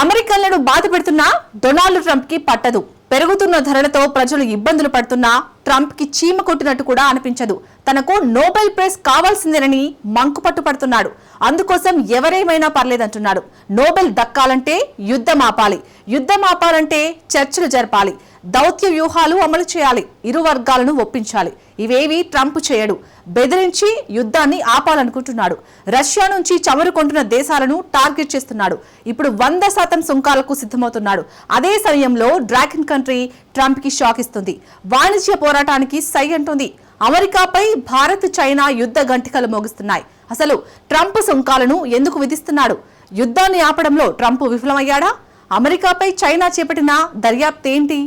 అమెరికన్లను బాధ పెడుతున్నా డొనాల్డ్ ట్రంప్కి పట్టదు. పెరుగుతున్న ధరలతో ప్రజలు ఇబ్బందులు పడుతున్నా ట్రంప్కి చీమ కొట్టినట్టు కూడా అనిపించదు. తనకు నోబెల్ ప్రైజ్ కావాల్సిందేనని మంకు పట్టుపడుతున్నాడు అందుకోసం ఎవరేమైనా పర్లేదంటున్నాడు. నోబెల్ దక్కాలంటే యుద్ధం ఆపాలి. యుద్ధం ఆపాలంటే చర్చలు జరపాలి. దౌత్య వ్యూహాలు అమలు చేయాలి. ఇరు వర్గాలను ఒప్పించాలి. ఇవేవి ట్రంప్ చేయడు. బెదిరించి యుద్ధాన్ని ఆపాలనుకుంటున్నాడు. రష్యా నుంచి చమురు కొంటున్న దేశాలను టార్గెట్ చేస్తున్నాడు. ఇప్పుడు వంద శాతం సుంకాలకు సిద్ధమవుతున్నాడు. అదే సమయంలో డ్రాగన్ కంట్రీ ట్రంప్కి షాక్ ఇస్తుంది. వాణిజ్య పోరాటానికి సై అంటుంది. అమెరికాపై భారత్ చైనా యుద్ధ గంటికలు మోగిస్తున్నాయి. అసలు ట్రంప్ సుంకాలను ఎందుకు విధిస్తున్నాడు? యుద్ధాన్ని ఆపడంలో ట్రంప్ విఫలమయ్యాడా? అమెరికాపై చైనా చేపట్టిన దర్యాప్తు ఏంటి?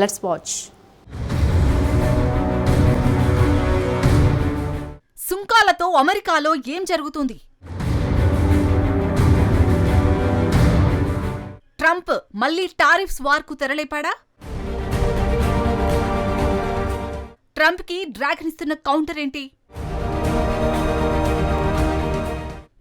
లెట్స్ వాచ్ సుంకాలతో అమెరికాలో ఏం జరుగుతుంది? ట్రంప్ మళ్ళీ టారిఫ్స్ వార్కు తెరలేపాడా? ట్రంప్కి డ్రాగన్ ఇస్తున్న కౌంటర్ ఏంటి?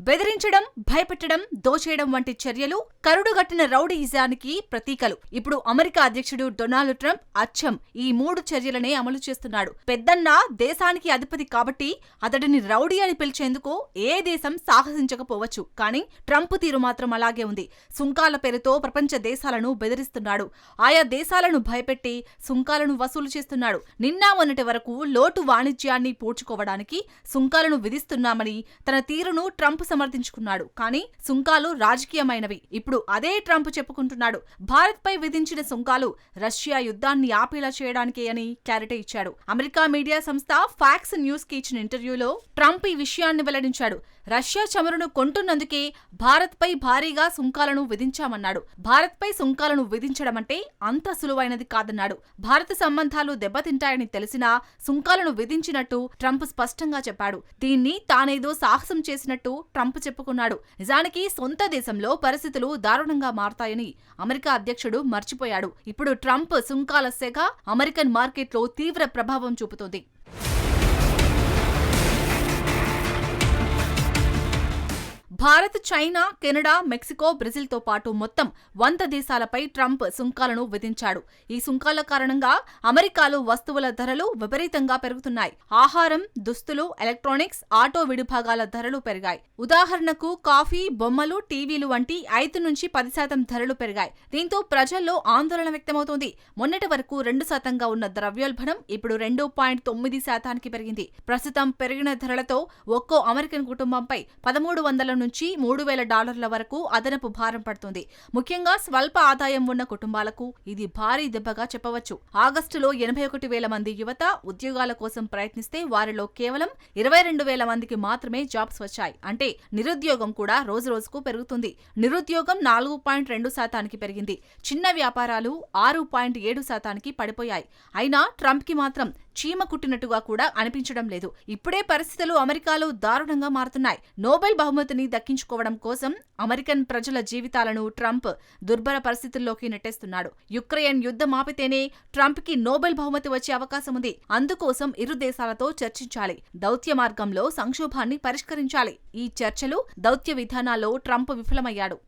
బెదిరించడం భయపెట్టడం దోచేయడం వంటి చర్యలు కరుడుగట్టిన రౌడీయిజానికి ప్రతీకలు. ఇప్పుడు అమెరికా అధ్యక్షుడు డొనాల్డ్ ట్రంప్ అచ్చం ఈ మూడు చర్యలనే అమలు చేస్తున్నాడు. పెద్దన్న దేశానికి అధిపతి కాబట్టి అతడిని రౌడీ అని పిలిచేందుకు ఏ దేశం సాహసించకపోవచ్చు. కానీ ట్రంప్ తీరు మాత్రం అలాగే ఉంది. సుంకాల పేరుతో ప్రపంచ దేశాలను బెదిరిస్తున్నాడు. ఆయా దేశాలను భయపెట్టి సుంకాలను వసూలు చేస్తున్నాడు. నిన్న మొన్నటి వరకు లోటు వాణిజ్యాన్ని పూడ్చుకోవడానికి సుంకాలను విధిస్తున్నామని తన తీరును ట్రంప్ సమర్థించుకున్నాడు. కానీ సుంకాలు రాజకీయమైనవి. ఇప్పుడు అదే ట్రంప్ చెప్పుకుంటున్నాడు. భారత్ పై విధించిన సుంకాలు రష్యా యుద్ధాన్ని ఆపేలా చేయడానికే అని క్లారిటీ ఇచ్చాడు. అమెరికా మీడియా సంస్థ ఫాక్స్ న్యూస్కి ఇచ్చిన ఇంటర్వ్యూలో ట్రంప్ ఈ విషయాన్ని వెల్లడించాడు. రష్యా చమురును కొంటున్నందుకే భారత్ పై భారీగా సుంకాలను విధించామన్నాడు. భారత్ పై సుంకాలను విధించడం అంటే అంత సులువైనది కాదన్నాడు. భారత సంబంధాలు దెబ్బతింటాయని తెలిసినా సుంకాలను విధించినట్టు ట్రంప్ స్పష్టంగా చెప్పాడు. దీన్ని తానేదో సాహసం చేసినట్టు ట్రంప్ చెప్పుకున్నాడు. నిజానికి సొంత దేశంలో పరిస్థితులు దారుణంగా మారతాయని అమెరికా అధ్యక్షుడు మర్చిపోయాడు. ఇప్పుడు ట్రంప్ సుంకాల శాఖ అమెరికన్ మార్కెట్లో తీవ్ర ప్రభావం చూపుతోంది. భారత్ చైనా కెనడా మెక్సికో బ్రెజిల్తో పాటు మొత్తం వంద దేశాలపై ట్రంప్ సుంకాలను విధించాడు. ఈ సుంకాల కారణంగా అమెరికాలో వస్తువుల ధరలు విపరీతంగా పెరుగుతున్నాయి. ఆహారం దుస్తులు ఎలక్ట్రానిక్స్ ఆటో విడిభాగాల ధరలు పెరిగాయి. ఉదాహరణకు కాఫీ బొమ్మలు టీవీలు వంటి ఐదు నుంచి పది శాతం ధరలు పెరిగాయి. దీంతో ప్రజల్లో ఆందోళన వ్యక్తమవుతోంది. మొన్నటి వరకు రెండు శాతంగా ఉన్న ద్రవ్యోల్బణం ఇప్పుడు రెండు పాయింట్ తొమ్మిది శాతానికి పెరిగింది. ప్రస్తుతం పెరిగిన ధరలతో ఒక్కో అమెరికన్ కుటుంబంపై పదమూడు వందల నుంచి మూడు వేల డాలర్ల వరకు అదనపు భారం పడుతుంది. ముఖ్యంగా స్వల్ప ఆదాయం ఉన్న కుటుంబాలకు ఇది భారీ దెబ్బగా చెప్పవచ్చు. ఆగస్టులో ఎనభై ఒకటి వేల మంది యువత ఉద్యోగాల కోసం ప్రయత్నిస్తే వారిలో కేవలం ఇరవై రెండు వేల మందికి మాత్రమే జాబ్స్ వచ్చాయి. అంటే నిరుద్యోగం కూడా రోజు రోజుకు పెరుగుతుంది. నిరుద్యోగం నాలుగు పాయింట్ రెండు శాతానికి పెరిగింది. చిన్న వ్యాపారాలు ఆరు పాయింట్ ఏడు శాతానికి పడిపోయాయి. అయినా ట్రంప్కి మాత్రం చీమ కుట్టినట్టుగా కూడా అనిపించడం లేదు. ఇప్పుడే పరిస్థితులు అమెరికాలో దారుణంగా మారుతున్నాయి. నోబెల్ బహుమతిని దక్కించుకోవడం కోసం అమెరికన్ ప్రజల జీవితాలను ట్రంప్ దుర్భర పరిస్థితుల్లోకి నెట్టేస్తున్నాడు. యుక్రెయిన్ యుద్ధం ఆపితేనే ట్రంప్కి నోబెల్ బహుమతి వచ్చే అవకాశం ఉంది. అందుకోసం ఇరు దేశాలతో చర్చించాలి. దౌత్య మార్గంలో సంక్షోభాన్ని పరిష్కరించాలి. ఈ చర్చలు దౌత్య విధానాల్లో ట్రంప్ విఫలమయ్యాడు.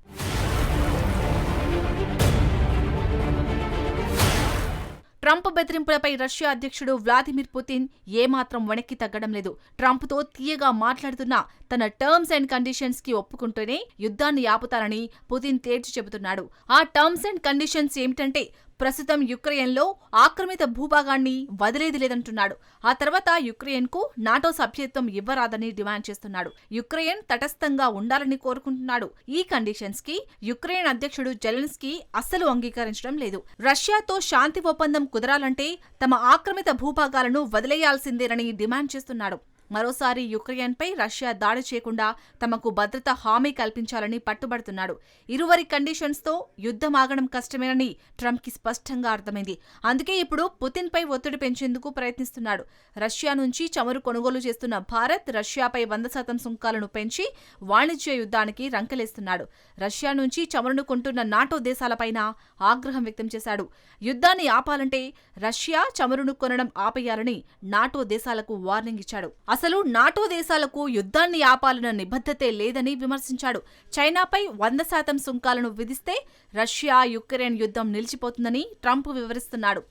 ట్రంప్ బెదిరింపులపై రష్యా అధ్యక్షుడు వ్లాదిమిర్ పుతిన్ ఏమాత్రం వెనక్కి తగ్గడం లేదు. ట్రంప్తో తీయగా మాట్లాడుతున్నా తన టర్మ్స్ అండ్ కండిషన్స్కి ఒప్పుకుంటూనే యుద్ధాన్ని ఆపుతారని పుతిన్ తేల్చి చెబుతున్నాడు. ఆ టర్మ్స్ అండ్ కండిషన్స్ ఏమిటంటే ప్రస్తుతం యుక్రెయిన్లో ఆక్రమిత భూభాగాన్ని వదిలేది లేదంటున్నాడు ఆ తర్వాత యుక్రెయిన్కు నాటో సభ్యత్వం ఇవ్వరాదని డిమాండ్ చేస్తున్నాడు. యుక్రెయిన్ తటస్థంగా ఉండాలని కోరుకుంటున్నాడు. ఈ కండిషన్స్కి యుక్రెయిన్ అధ్యక్షుడు జెలెన్స్కీ అస్సలు అంగీకరించడం లేదు. రష్యాతో శాంతి ఒప్పందం కుదరాలంటే తమ ఆక్రమిత భూభాగాలను వదిలేయాల్సిందేనని డిమాండ్ చేస్తున్నాడు. మరోసారి యుక్రెయిన్పై రష్యా దాడి చేయకుండా తమకు భద్రత హామీ కల్పించాలని పట్టుబడుతున్నాడు. ఇరువరి కండిషన్స్తో యుద్ధం ఆగడం కష్టమేనని ట్రంప్కి స్పష్టంగా అర్థమైంది. అందుకే ఇప్పుడు పుతిన్పై ఒత్తిడి పెంచేందుకు ప్రయత్నిస్తున్నాడు. రష్యా నుంచి చమురు కొనుగోలు చేస్తున్న భారత్ రష్యాపై వంద శాతం సుంకాలను పెంచి వాణిజ్య యుద్ధానికి రంకెలేస్తున్నాడు. రష్యా నుంచి చమురును కొంటున్న నాటో దేశాలపైన ఆగ్రహం వ్యక్తం చేశాడు. యుద్ధాన్ని ఆపాలంటే రష్యా చమురును కొనడం ఆపేయాలని నాటో దేశాలకు వార్నింగ్ ఇచ్చాడు. అసలు నాటో దేశాలకు యుద్ధాన్ని ఆపాలన్న నిబద్ధతే లేదని విమర్శించాడు. చైనాపై వంద శాతం సుంకాలను విధిస్తే రష్యా యుక్రెయిన్ యుద్ధం నిలిచిపోతుందని ట్రంప్ వివరిస్తున్నాడు.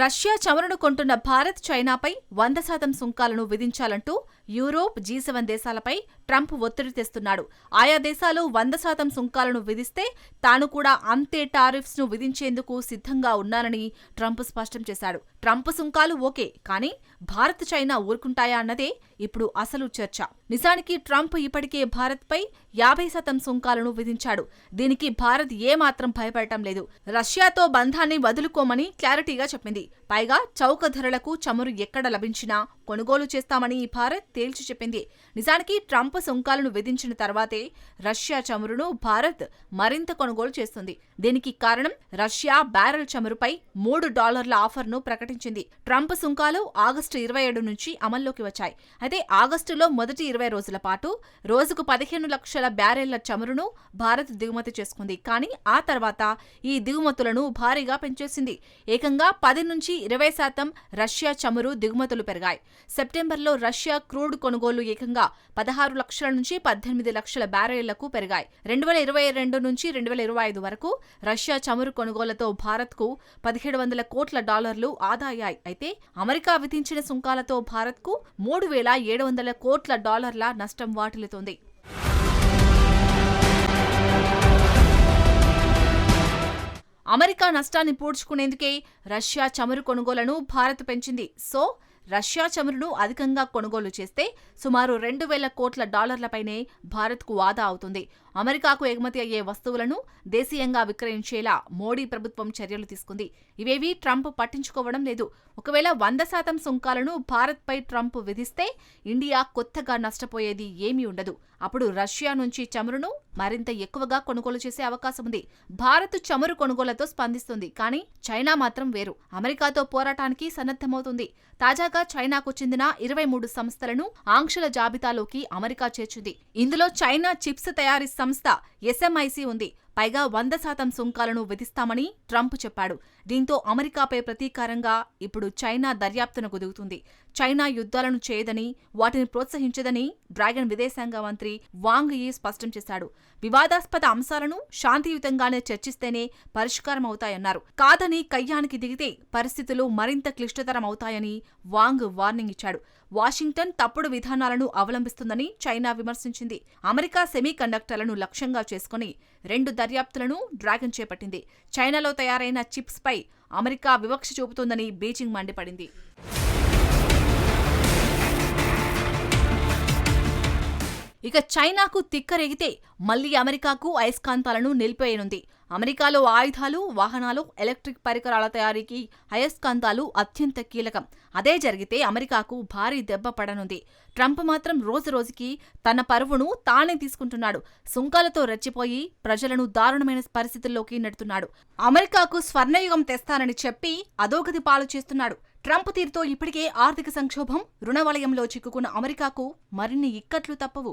రష్యా చమురును కొంటున్న భారత్ చైనాపై వంద శాతం సుంకాలను విధించాలంటూ యూరోప్ జీ సెవెన్ దేశాలపై ట్రంప్ ఒత్తిడి తెస్తున్నాడు. ఆయా దేశాలు వంద శాతం సుంకాలను విధిస్తే తాను కూడా అంతే టారిఫ్స్ను విధించేందుకు సిద్ధంగా ఉన్నానని ట్రంప్ స్పష్టం చేశాడు. ట్రంప్ సుంకాలు ఓకే కానీ భారత్ చైనా ఊరుకుంటాయా అన్నదే ఇప్పుడు అసలు చర్చ. నిజానికి ట్రంప్ ఇప్పటికే భారత్పై యాభై శాతం సుంకాలను విధించాడు. దీనికి భారత్ ఏమాత్రం భయపడటం లేదు. రష్యాతో బంధాన్ని వదులుకోమని క్లారిటీగా చెప్పింది. పైగా చౌక ధరలకు చమురు ఎక్కడ లభించినా కొనుగోలు చేస్తామని భారత్ తేల్చి చెప్పింది. నిజానికి ట్రంప్ సుంకాలను విధించిన తర్వాతే రష్యా చమురును భారత్ మరింత కొనుగోలు చేస్తుంది. దీనికి కారణం రష్యా బ్యారెల్ చమురుపై మూడు డాలర్ల ఆఫర్ను ప్రకటించింది. ట్రంప్ సుంకాలు ఆగస్టు ఇరవై ఏడు నుంచి అమల్లోకి వచ్చాయి. అయితే ఆగస్టులో మొదటి ఇరవై రోజుల పాటు రోజుకు పదిహేను లక్షల బ్యారెళ్ళ చమురును భారత్ దిగుమతి చేసుకుంది. కానీ ఆ తర్వాత ఈ దిగుమతులను భారీగా పెంచేసింది. ఏకంగా పది నుంచి ఇరవై శాతం రష్యా చమురు దిగుమతులు పెరిగాయి. సెప్టెంబర్లో రష్యా క్రూడ్ కొనుగోలు ఏకంగా పదహారు లక్షల నుంచి పద్దెనిమిది లక్షల బ్యారెళ్ళకు పెరిగాయి. రెండు వేల ఇరవై రెండు నుంచి రెండు వేల ఇరవై ఐదు వరకు రష్యా చమురు కొనుగోలతో భారత్కు పదిహేడు వందల కోట్ల డాలర్లు ఆదాయాయి. అయితే అమెరికా విధించిన సుంకాలతో భారత్కు మూడు వేల ఏడు వందల కోట్ల డాలర్ల నష్టం వాటిల్లుతోంది. అమెరికా నష్టాన్ని పూడ్చుకునేందుకే రష్యా చమురు కొనుగోలను భారత్ పెంచింది. సో రష్యా చమురును అధికంగా కొనుగోలు చేస్తే సుమారు రెండు వేల కోట్ల డాలర్లపైనే భారత్కు ఆదా అవుతుంది. అమెరికాకు ఎగుమతి అయ్యే వస్తువులను దేశీయంగా విక్రయించేలా మోడీ ప్రభుత్వం చర్యలు తీసుకుంది. ఇవేవీ ట్రంప్ పట్టించుకోవడం లేదు. ఒకవేళ వంద శాతం సుంకాలను భారత్పై ట్రంప్ విధిస్తే ఇండియా కొత్తగా నష్టపోయేది ఏమీ ఉండదు. అప్పుడు రష్యా నుంచి చమురును మరింత ఎక్కువగా కొనుగోలు చేసే అవకాశం ఉంది. భారత్ చమురు కొనుగోలతో స్పందిస్తుంది కానీ చైనా మాత్రం వేరు. అమెరికాతో పోరాటానికి సన్నద్ధమవుతుంది. తాజాగా చైనాకు చెందిన ఇరవై మూడు సంస్థలను ఆంక్షల జాబితాలోకి అమెరికా చేర్చింది. ఇందులో చైనా చిప్స్ తయారీ సంస్థ ఎస్ఎంఐసి ఉంది. పైగా వంద శాతం సుంకాలను విధిస్తామని ట్రంప్ చెప్పాడు. దీంతో అమెరికాపై ప్రతీకారంగా ఇప్పుడు చైనా దర్యాప్తును కుదుగుతుంది చైనా యుద్ధాలను చేయదని వాటిని ప్రోత్సహించదని డ్రాగన్ విదేశాంగ మంత్రి వాంగ్ యీ స్పష్టం చేశాడు. వివాదాస్పద అంశాలను శాంతియుతంగానే చర్చిస్తేనే పరిష్కారం అవుతాయన్నారు కాదని కయ్యానికి దిగితే పరిస్థితులు మరింత క్లిష్టతరం అవుతాయని వాంగ్ వార్నింగ్ ఇచ్చాడు. వాషింగ్టన్ తప్పుడు విధానాలను అవలంబిస్తుందని చైనా విమర్శించింది. అమెరికా సెమీ కండక్టర్లను లక్ష్యంగా చేసుకుని రెండు దర్యాప్తులను డ్రాగన్ చేపట్టింది. చైనాలో తయారైన చిప్స్పై అమెరికా వివక్ష చూపుతోందని బీజింగ్ మండిపడింది. ఇక చైనాకు తిక్కరేగితే మళ్ళీ అమెరికాకు అయస్కాంతాలను నిలిపేయనుంది. అమెరికాలో ఆయుధాలు వాహనాలు ఎలక్ట్రిక్ పరికరాల తయారీకి అయస్కాంతాలు అత్యంత కీలకం. అదే జరిగితే అమెరికాకు భారీ దెబ్బ పడనుంది. ట్రంప్ మాత్రం రోజురోజుకి తన పరువును తానే తీసుకుంటున్నాడు. సుంకాలతో రెచ్చిపోయి ప్రజలను దారుణమైన పరిస్థితుల్లోకి నెడుతున్నాడు. అమెరికాకు స్వర్ణయుగం తెస్తానని చెప్పి అధోగతి పాలు చేస్తున్నాడు. ట్రంప్ తీరుతో ఇప్పటికే ఆర్థిక సంక్షోభం రుణవలయంలో చిక్కుకున్న అమెరికాకు మరిన్ని ఇక్కట్లు తప్పవు.